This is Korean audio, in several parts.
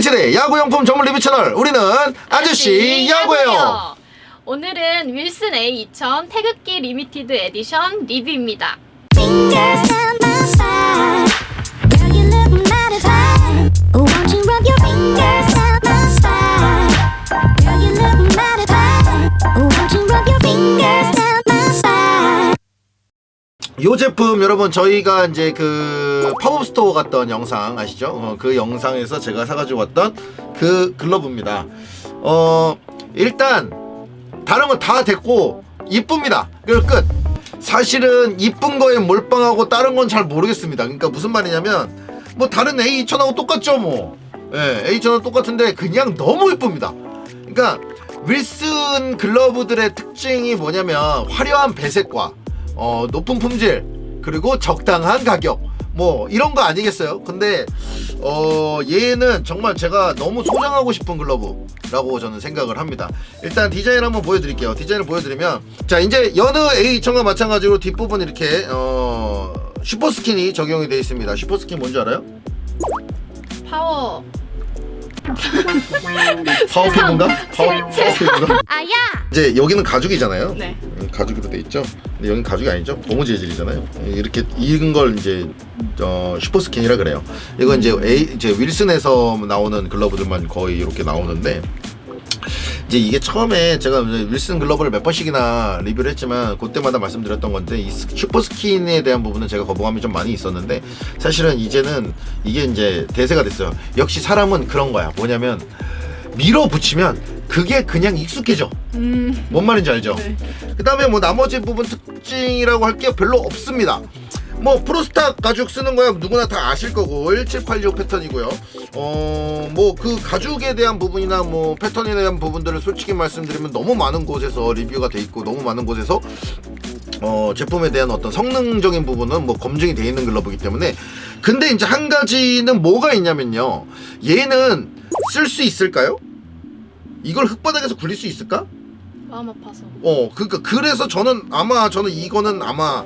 리미치의 야구용품 전문 리뷰 채널. 우리는 아저씨 야구예요. 오늘은 윌슨 A2000 태극기 리미티드 에디션 리뷰입니다. 이 제품 여러분 저희가 이제 그 팝업 스토어 갔던 영상 아시죠? 어, 그 영상에서 제가 사가지고 왔던 그 글러브입니다. 어 일단 다른 건 다 됐고 이쁩니다. 그리고 끝. 사실은 이쁜 거에 몰빵하고 다른 건 잘 모르겠습니다. 그러니까 무슨 말이냐면 뭐 다른 A2000하고 똑같죠 뭐. 예, A2000하고 똑같은데 그냥 너무 이쁩니다. 그러니까 윌슨 글러브들의 특징이 뭐냐면 화려한 배색과 어, 높은 품질 그리고 적당한 가격 뭐 이런 거 아니겠어요? 근데 어 얘는 정말 제가 너무 소장하고 싶은 글러브라고 저는 생각을 합니다. 일단 디자인 한번 보여드릴게요. 디자인을 보여드리면 자 이제 여느 A2000과 마찬가지로 뒷부분 이렇게 어 슈퍼 스킨이 적용이 되어 있습니다. 슈퍼 스킨 뭔지 알아요? 파워. 파워 피부인가? 파워 세- 파워 피부인가? 아야! 이제 여기는 가죽이잖아요. 네. 음, 가죽으로 돼 있죠. 근데 여기는 가죽이 아니죠. 고무 재질이잖아요. 이렇게 익은 걸 이제 어, 슈퍼스킨이라 그래요. 이거 이제 A 이제 윌슨에서 나오는 글러브들만 거의 이렇게 나오는데 이제 이게 처음에 제가 윌슨 글러브를 몇 번씩이나 리뷰를 했지만 그때마다 말씀드렸던 건데 이 스- 슈퍼 스킨에 대한 부분은 제가 거부감이 좀 많이 있었는데 사실은 이제는 이게 이제 대세가 됐어요. 역시 사람은 그런 거야. 뭐냐면 밀어붙이면 그게 그냥 익숙해져. 음. 뭔 말인지 알죠? 네. 그 다음에 뭐 나머지 부분 특징이라고 할 게 별로 없습니다. 뭐 프로스타 가죽 쓰는 거야 누구나 다 아실 거고 1786 패턴이고요. 어 뭐 그 가죽에 대한 부분이나 뭐 패턴에 대한 부분들을 솔직히 말씀드리면 너무 많은 곳에서 리뷰가 돼 있고 너무 많은 곳에서 어 제품에 대한 어떤 성능적인 부분은 뭐 검증이 돼 있는 글러브이기 때문에 근데 이제 한 가지는 뭐가 있냐면요. 얘는 쓸 수 있을까요? 이걸 흙바닥에서 굴릴 수 있을까? 마음 아파서. 어, 그러니까 그래서 저는 아마 저는 이거는 아마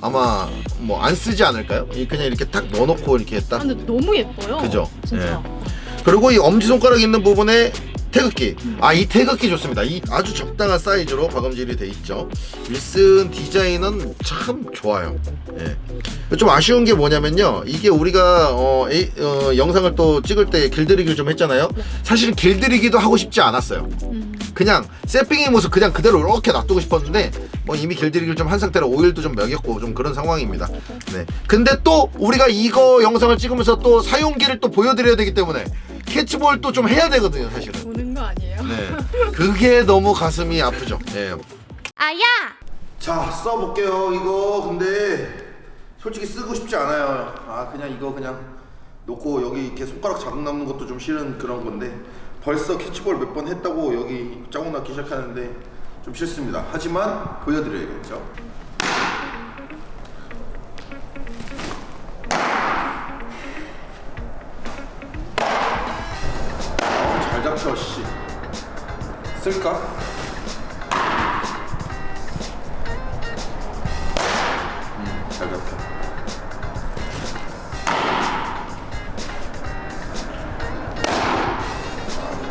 아마 뭐 안 쓰지 않을까요? 이 그냥 이렇게 딱 넣어놓고 이렇게 아, 했다. 근데 너무 예뻐요. 그죠? 진짜. 그리고 이 엄지 손가락 있는 부분에 태극기. 아, 이 태극기 좋습니다. 이 아주 적당한 사이즈로 박음질이 돼 있죠. 윌슨 디자인은 참 좋아요. 예. 좀 아쉬운 게 뭐냐면요. 이게 우리가 어, 에이- 어, 영상을 또 찍을 때 길들이기를 좀 했잖아요. 사실은 길들이기도 하고 싶지 않았어요. 음. 그냥 세핑의 모습 그냥 그대로 이렇게 놔두고 싶었는데 뭐 이미 길들이기를 좀 한 상태로 오일도 좀 먹였고 좀 그런 상황입니다. 네. 근데 또 우리가 이거 영상을 찍으면서 또 사용기를 또 보여드려야 되기 때문에 캐치볼 또 좀 해야 되거든요, 사실은. 보는 거 아니에요? 네. 그게 너무 가슴이 아프죠. 예. 아야! 자, 써볼게요. 이거 근데 솔직히 쓰고 싶지 않아요. 아, 그냥 이거 그냥 놓고 여기 이렇게 손가락 자국 남는 것도 좀 싫은 그런 건데 벌써 캐치볼 몇 번 했다고 여기 자국 나기 시작하는데 좀 싫습니다. 하지만 보여드려야겠죠. 잘 잡혀, 씨. 쓸까? 잘 잡혀.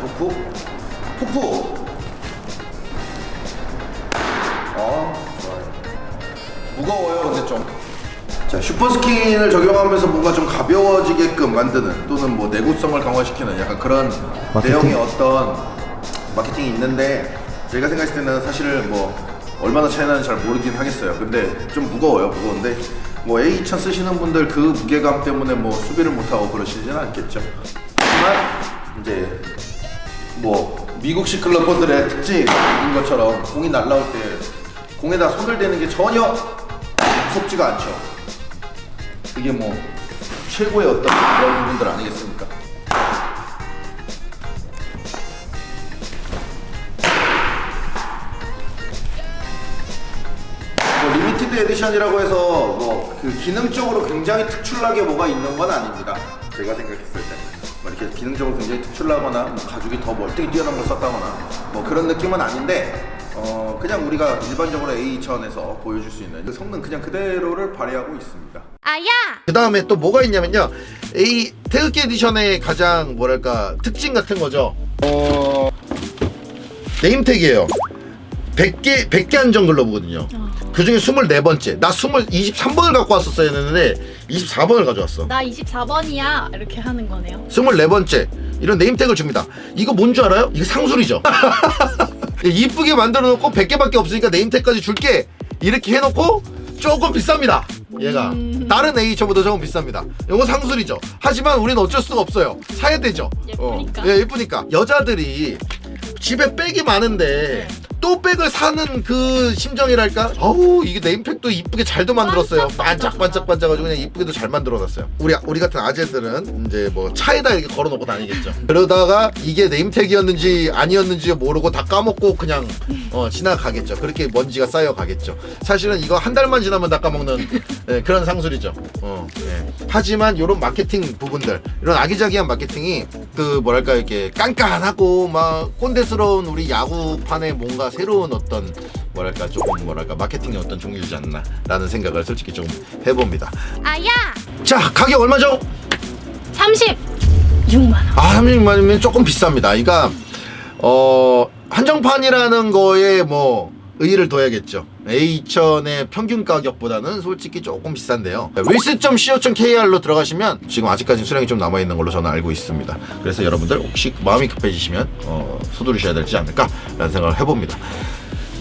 푸푸 푸푸 무거워요. 근데 좀 자 슈퍼스킨을 적용하면서 뭔가 좀 가벼워지게끔 만드는 또는 뭐 내구성을 강화시키는 약간 그런 내용의 어떤 마케팅이 있는데 제가 생각했을 때는 사실 뭐 얼마나 차이 나는지 잘 모르긴 하겠어요. 근데 좀 무거워요 무거운데. 뭐 A2000 쓰시는 분들 그 무게감 때문에 뭐 수비를 못하고 그러시진 않겠죠. 하지만 이제 뭐 미국식 클럽들의 특징인 것처럼 공이 날라올 때 공에다 손을 대는 게 전혀 무섭지가 않죠. 그게 뭐 최고의 어떤 그런 부분들 아니겠습니까? 뭐 리미티드 에디션이라고 해서 뭐 그 기능적으로 굉장히 특출나게 뭐가 있는 건 아닙니다. 제가 생각했을 때. 뭐 이렇게 기능적으로 굉장히 특출나거나 뭐 가죽이 더 멀쩡히 뛰어난 걸 썼다거나 뭐 그런 느낌은 아닌데 어 그냥 우리가 일반적으로 A2000에서 보여줄 수 있는 그 성능 그냥 그대로를 발휘하고 있습니다. 아야. 그 다음에 또 뭐가 있냐면요. 이 태극기 에디션의 가장 뭐랄까 특징 같은 거죠. 어 네임택이에요. 100개 100개 한정 글러브거든요. 어. 그 중에 24번째. 나 20, 23번을 갖고 왔었어야 했는데 24번을 가져왔어. 나 24번이야. 이렇게 하는 거네요. 24번째. 이런 네임택을 줍니다. 이거 뭔 줄 알아요? 이거 상술이죠. 이쁘게 만들어 놓고 100개밖에 없으니까 네임택까지 줄게. 이렇게 해놓고 조금 비쌉니다. 얘가. 음. 다른 A처보다 조금 비쌉니다. 이거 상술이죠. 하지만 우리는 어쩔 수가 없어요. 사야 되죠. 예쁘니까. 어. 예, 예쁘니까. 여자들이 집에 백이 많은데 네. 또 백을 사는 그 심정이랄까? 어우 이게 네임팩도 이쁘게 잘도 만들었어요. 반짝반짝반짝가지고 그냥 이쁘게도 잘 만들어놨어요. 우리 우리 같은 아재들은 이제 뭐 차에다 이렇게 걸어놓고 다니겠죠. 그러다가 이게 네임택이었는지 아니었는지 모르고 다 까먹고 그냥 어, 지나가겠죠. 그렇게 먼지가 쌓여가겠죠. 사실은 이거 한 달만 지나면 다 까먹는 예, 그런 상술이죠. 어, 예. 하지만 이런 마케팅 부분들, 이런 아기자기한 마케팅이 그 뭐랄까 이렇게 깐깐하고 막 꼰대스러운 우리 야구판에 뭔가 새로운 어떤 뭐랄까 조금 뭐랄까 마케팅의 어떤 종류지 않나라는 생각을 솔직히 좀 해봅니다. 아야. 자 가격 얼마죠? 36만 원. 아 36만이면 조금 비쌉니다. 그러니까 어 한정판이라는 거에 뭐 의의를 둬야겠죠. A2000의 평균 가격보다는 솔직히 조금 비싼데요. wilson.co.kr로 들어가시면 지금 아직까지 수량이 좀 남아 있는 걸로 저는 알고 있습니다. 그래서 여러분들 혹시 마음이 급해지시면 어, 서두르셔야 되지 않을까라는 생각을 해봅니다.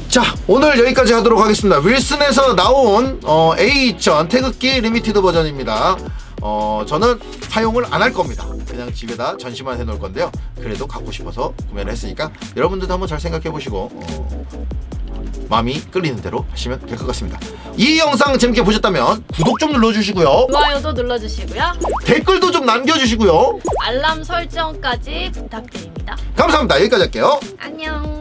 자 오늘 여기까지 하도록 하겠습니다 윌슨에서 나온 어, A2000 태극기 리미티드 버전입니다 어, 저는 사용을 안 할 겁니다 그냥 집에다 전시만 해놓을 건데요 그래도 갖고 싶어서 구매를 했으니까 여러분들도 한번 잘 생각해 보시고 어, 마음이 끌리는 대로 하시면 될 것 같습니다 이 영상 재밌게 보셨다면 구독 좀 눌러주시고요 좋아요도 눌러주시고요. 댓글도 좀 남겨주시고요 알람 설정까지 부탁드립니다. 감사합니다 여기까지 할게요 안녕.